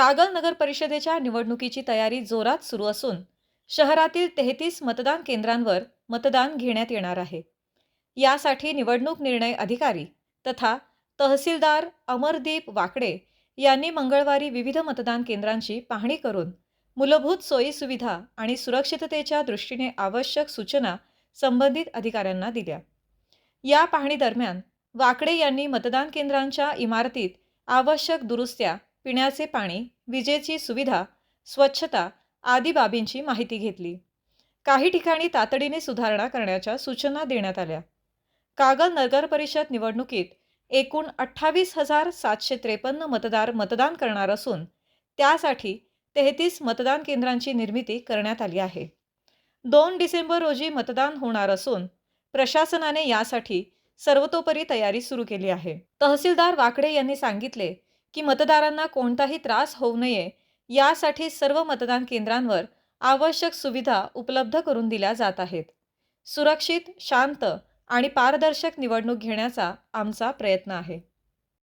कागल नगर परिषदेच्या निवडणुकीची तयारी जोरात सुरू असून शहरातील तेहतीस मतदान केंद्रांवर मतदान घेण्यात येणार आहे. यासाठी निवडणूक निर्णय अधिकारी तथा तहसीलदार अमरदीप वाकडे यांनी मंगळवारी विविध मतदान केंद्रांची पाहणी करून मूलभूत सोयीसुविधा आणि सुरक्षिततेच्या दृष्टीने आवश्यक सूचना संबंधित अधिकाऱ्यांना दिल्या. या पाहणीदरम्यान वाकडे यांनी मतदान केंद्रांच्या इमारतीत आवश्यक दुरुस्त्या पिण्याचे पाणी विजेची सुविधा स्वच्छता आदी बाबींची माहिती घेतली. काही ठिकाणी तातडीने सुधारणा करण्याच्या सूचना देण्यात आल्या. कागल नगर परिषद निवडणुकीत एकूण अठ्ठावीस हजार सातशे त्रेपन्न मतदार मतदान करणार असून त्यासाठी तेहतीस मतदान केंद्रांची निर्मिती करण्यात आली आहे. दोन डिसेंबर रोजी मतदान होणार असून प्रशासनाने यासाठी सर्वतोपरी तयारी सुरू केली आहे. तहसीलदार वाकडे यांनी सांगितले की मतदारांना कोणताही त्रास होऊ नये यासाठी सर्व मतदान केंद्रांवर आवश्यक सुविधा उपलब्ध करून दिल्या जात आहेत. सुरक्षित शांत आणि पारदर्शक निवडणूक घेण्याचा आमचा प्रयत्न आहे.